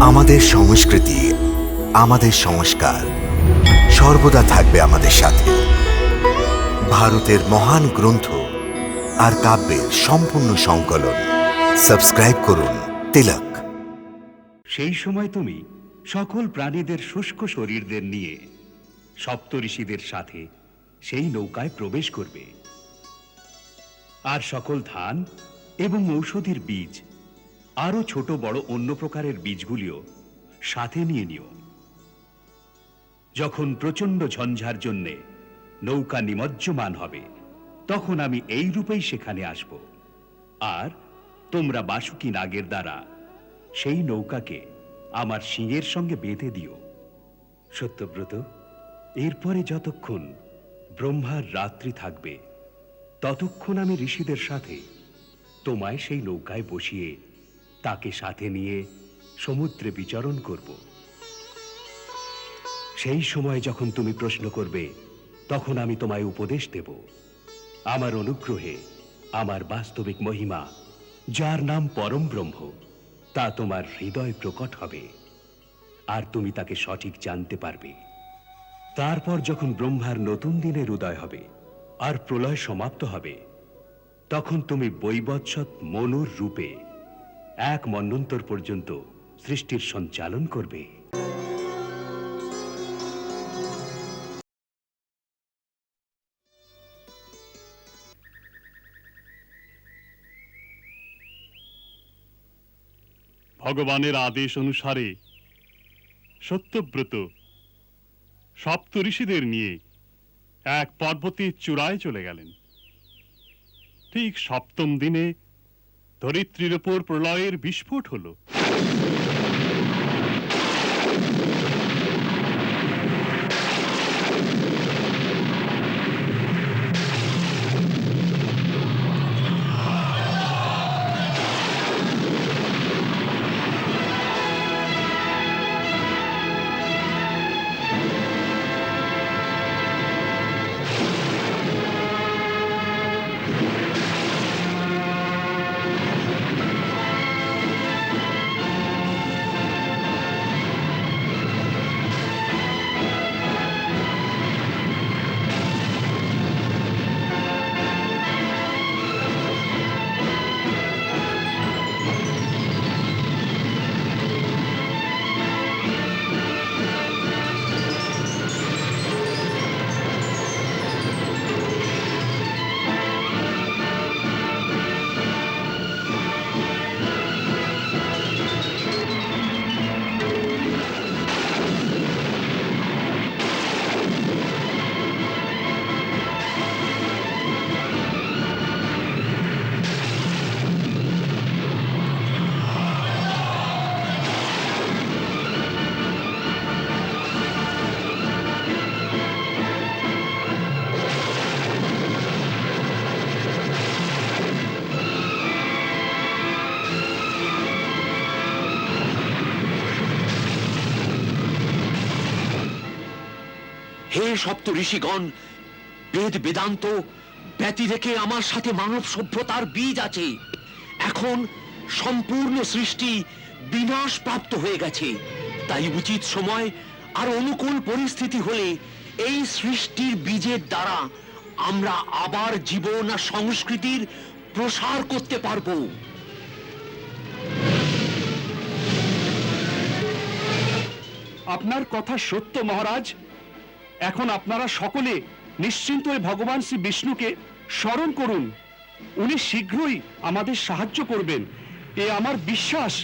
আমাদের সংস্কৃতি, আমাদের সংস্কার সর্বদা থাকবে আমাদের সাথে। ভারতের মহান গ্রন্থ আর কাব্যের সম্পূর্ণ সংকলন। সাবস্ক্রাইব করুন তিলক। সেই সময় তুমি সকল প্রাণীদের শুষ্ক শরীরদের নিয়ে সপ্তঋষিদের সাথে সেই নৌকায় প্রবেশ করবে। আর সকল ধান এবং ঔষধির বীজ আরও ছোট বড় অন্য প্রকারের বীজগুলিও সাথে নিয়ে নিও। যখন প্রচণ্ড ঝঞ্ঝার জন্যে নৌকা নিমজ্জমান হবে, তখন আমি এই রূপেই সেখানে আসব। আর তোমরা বাসুকি নাগের দ্বারা সেই নৌকাকে আমার শিঙের সঙ্গে বেঁধে দিও। সত্যব্রত, এরপরে যতক্ষণ ব্রহ্মার রাত্রি থাকবে, ততক্ষণ আমি ঋষিদের সাথে তোমায় সেই নৌকায় বসিয়ে তাকে সাথে নিয়ে সমুদ্রে বিচরণ করব। সেই সময় যখন তুমি প্রশ্ন করবে, তখন আমি তোমায় উপদেশ দেব। আমার অনুগ্রহে, আমার বাস্তবিক মহিমা, যার নাম পরম ব্রহ্ম, তা তোমার হৃদয় প্রকট হবে। আর তুমি তাকে সঠিক জানতে পারবে। তারপর যখন ব্রহ্মার নতুন দিনের উদয় হবে, আর প্রলয় সমাপ্ত হবে, তখন তুমি বৈবৎসৎ মনুর রূপে এক মন্বন্তর পর্যন্ত সৃষ্টির সঞ্চালন করবে। ভগবানের আদেশ অনুসারে সত্যব্রত সপ্ত ঋষিদের নিয়ে এক পর্বতের চূড়ায় চলে গেলেন। ঠিক সপ্তম দিনে ধরিত্রীর ওপর প্রলয়ের বিস্ফোট হলো। হে সপ্ত ঋষিগণ, বেদ বেদান্ত ব্যতি রেখে আমার সাথে মানব সভ্যতার বীজ আছে। এখন সম্পূর্ণ সৃষ্টি বিনাশ প্রাপ্ত হয়ে গেছে। তাই উচিত সময় আর অনুকূল পরিস্থিতি হলে এই সৃষ্টির বীজের দ্বারা আমরা আবার জীবন আর সংস্কৃতির প্রসার করতে পারব। আপনার কথা সত্য, মহারাজ। এখন আপনারা সকলে নিশ্চিন্ত হয়ে ভগবান শ্রী বিষ্ণুকে স্মরণ করুন। উনি শীঘ্রই আমাদের সাহায্য করবেন। এ আমার বিশ্বাস